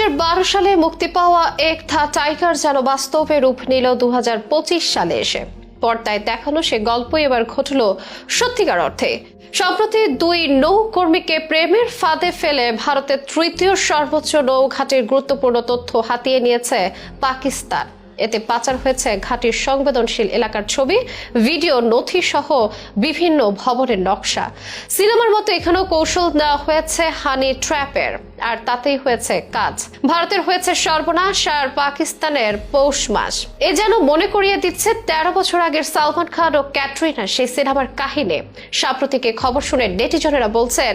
হাজার বারো সালে মুক্তি পাওয়া এক থা টাইগার যেন বাস্তবে রূপ নিল দু হাজার পঁচিশ সালে এসে। পর্দায় দেখানো সে গল্প এবার ঘটল সত্যিকার অর্থে। সম্প্রতি দুই নৌকর্মীকে প্রেমের ফাঁদে ফেলে ভারতের তৃতীয় সর্বোচ্চ নৌঘাটির গুরুত্বপূর্ণ তথ্য হাতিয়ে নিয়েছে পাকিস্তান। এতে পাচার হয়েছে ঘাটির সংবেদনশীল এলাকার ছবি, ভিডিও নথি সহ বিভিন্ন ভবনের নকশা। সিনেমার মতো এখানেও কৌশল নেওয়া হয়েছে হানি ট্র্যাপের, আর তাতেই হয়েছে কাজ। ভারতের হয়েছে সর্বনাশ, আর পাকিস্তানের পৌষ মাস। এ যেন মনে করিয়ে দিচ্ছে তেরো বছর আগের সালমান খান ও ক্যাটরিনা সেই সিনেমার কাহিনী। সাম্প্রতিক খবর শুনে নেটিজনেরা বলছেন,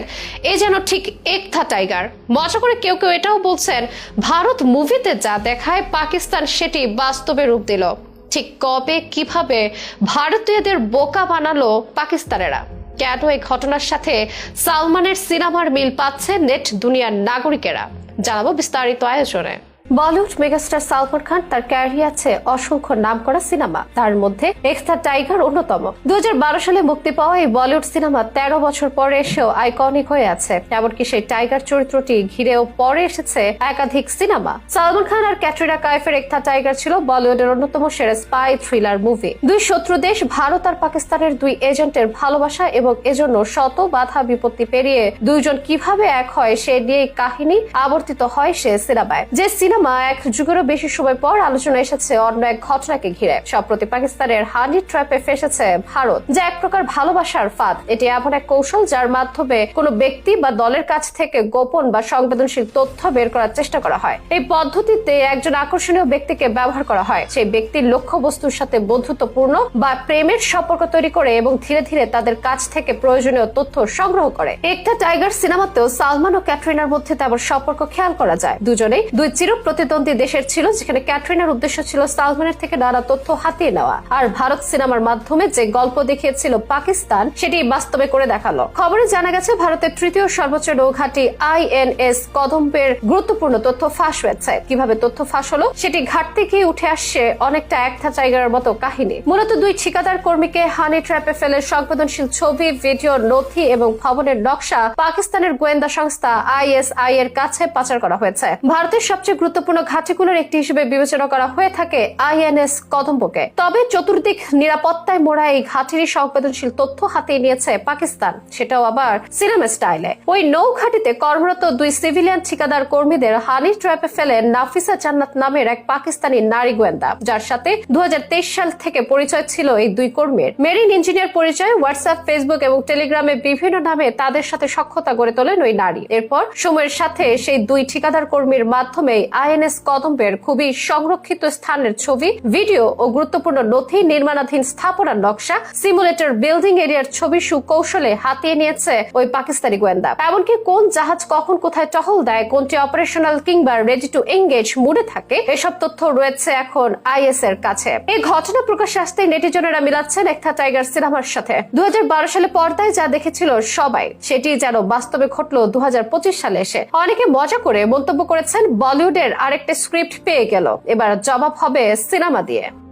এ যেন ঠিক একথা, টাইগার। মজা করে কেউ কেউ এটাও বলছেন, ভারত মুভিতে যা দেখায়, পাকিস্তান সেটি বাস্তবে রূপ দিল। ঠিক কবে, কীভাবে ভারতীয়দের বোকা বানালো পাকিস্তানেরা? কেন এই ঘটনার সাথে সালমানের সিনেমার মিল পাচ্ছে নেট দুনিয়ার নাগরিকেরা? জানাব বিস্তারিত আয়োজনে। বলিউড মেগাস্টার সালমান খান তার ক্যারিয়ার আছে অসংখ্য নামকরা সিনেমা। তার মধ্যে এক্সট্রা টাইগার অন্যতম। দু হাজার বারো সালে মুক্তি পাওয়া এই বলিউড সিনেমা তেরো বছর পরে এসেও আইকনিক হয়ে আছে। এমনকি সেই টাইগার চরিত্রটি ঘিরেও পরে এসেছে একাধিক সিনেমা। সালমান খান আর ক্যাটরিনা কাইফের একথা টাইগার ছিল বলিউডের অন্যতম সেরা স্পাই থ্রিলার মুভি। দুই শত্রু দেশ, ভারত আর পাকিস্তানের দুই এজেন্টের ভালোবাসা এবং এজন্য শত বাধা বিপত্তি পেরিয়ে দুইজন কীভাবে এক হয় সে নিয়ে কাহিনী আবর্তিত হয় সে সিনেমায়। যে সিনেমা এক যুগেরও বেশি সময় পর আলোচনা এসেছে অন্য এক ঘটনাকে ঘিরে। সম্প্রতি পাকিস্তানের হানি ট্র্যাপে ফেসেছে ভারত, যা এক প্রকার ভালোবাসার ফাঁদ। এটি এমন এক কৌশল যার মাধ্যমে কোনো ব্যক্তি বা দলের কাছ থেকে গোপন বা সংবেদনশীল তথ্য বের করার চেষ্টা করা হয়। এই পদ্ধতিতে একজন আকর্ষণীয় ব্যক্তিকে ব্যবহার করা হয়। সেই ব্যক্তির লক্ষ্য বস্তুর সাথে বন্ধুত্বপূর্ণ বা প্রেমের সম্পর্ক তৈরি করে এবং ধীরে ধীরে তাদের কাছ থেকে প্রয়োজনীয় তথ্য সংগ্রহ করে। একটা টাইগার সিনেমাতেও সালমান ও ক্যাটরিনার মধ্যে তেমন সম্পর্ক খেয়াল করা যায়। দুজনেই দুই চির প্রতিদ্বন্দ্বী দেশের ছিল, যেখানে ক্যাটরিনার উদ্দেশ্য ছিল সালমানের থেকে নানা তথ্য হাতিয়ে নেওয়া। আর ভারত সিনেমার মাধ্যমে যে গল্প দেখিয়েছিল পাকিস্তান, সেটি বাস্তবে করে দেখাল। খবরে জানা গেছে, ভারতের তৃতীয় সর্বোচ্চ নৌঘাটি আইএনএস কদম্বের গুরুত্বপূর্ণ তথ্য ফাঁস হয়েছে। কীভাবে তথ্য ফাঁস হলো, সেটি ঘাট থেকে উঠে আসছে, অনেকটা একথা টাইগারের মতো কাহিনী। মূলত দুই ঠিকাদার কর্মীকে হানি ট্র্যাপে ফেলে সংবেদনশীল ছবি, ভিডিও, নথি এবং ভবনের নকশা পাকিস্তানের গোয়েন্দা সংস্থা আইএসআই এর কাছে পাচার করা হয়েছে। ভারতের সবচেয়ে গুরুত্বপূর্ণ ঘাটিগুলোর একটি হিসেবে বিবেচনা করা হয়ে থাকে আইএনএস কদম্বকে। তবে চতুর্দিক নিরাপত্তায় মোড়া এই ঘাটির সংবেদনশীল তথ্য হাতিয়ে নিয়েছে পাকিস্তান। সেটাও আবার সিনেমা স্টাইলে। ওই নৌ ঘাটিতে কর্মরত দুই সিভিলিয়ান ঠিকাদার কর্মীদের হানি ট্র্যাপে ফেলে নাফিসা জান্নাত নামের এক পাকিস্তানি নারী গোয়েন্দা। যার সাথে দু হাজার তেইশ সাল থেকে পরিচয় ছিল এই দুই কর্মীর। মেরিন ইঞ্জিনিয়ার পরিচয় হোয়াটসঅ্যাপ, ফেসবুক এবং টেলিগ্রামে বিভিন্ন নামে তাদের সাথে সক্ষতা গড়ে তোলেন ওই নারী। এরপর সময়ের সাথে সেই দুই ঠিকাদার কর্মীর মাধ্যমে আইএনএস কদম্বের খুবই সংরক্ষিত স্থানের ছবি, ভিডিও ও গুরুত্বপূর্ণ নথি নির্মাণাধীন স্থাপনার নকশা, সিমুলেটর বিল্ডিং এরিয়ার ছবি সুকৌশলে হাতিয়ে নিয়েছে ওই পাকিস্তানি গোয়েন্দা। এমনকি কোন জাহাজ কখন কোথায় টহল দেয়, কোনটি অপারেশনাল কিংবা রেডি টু এঙ্গেজ মুডে থাকে, এসব তথ্য রয়েছে এখন আইএস এর কাছে। এই ঘটনা প্রকাশ্যে আসতে নেটিজনেরা মিলাচ্ছেন একটা টাইগার সিনেমার সাথে। দু হাজার বারো সালে পর্দায় যা দেখেছিল সবাই, সেটি যেন বাস্তবে ঘটলো দু সালে এসে। অনেকে মজা করে মন্তব্য করেছেন বলিউডের আরেকটা স্ক্রিপ্ট পেয়ে গেল। এবার জবাব হবে সিনেমা দিয়ে।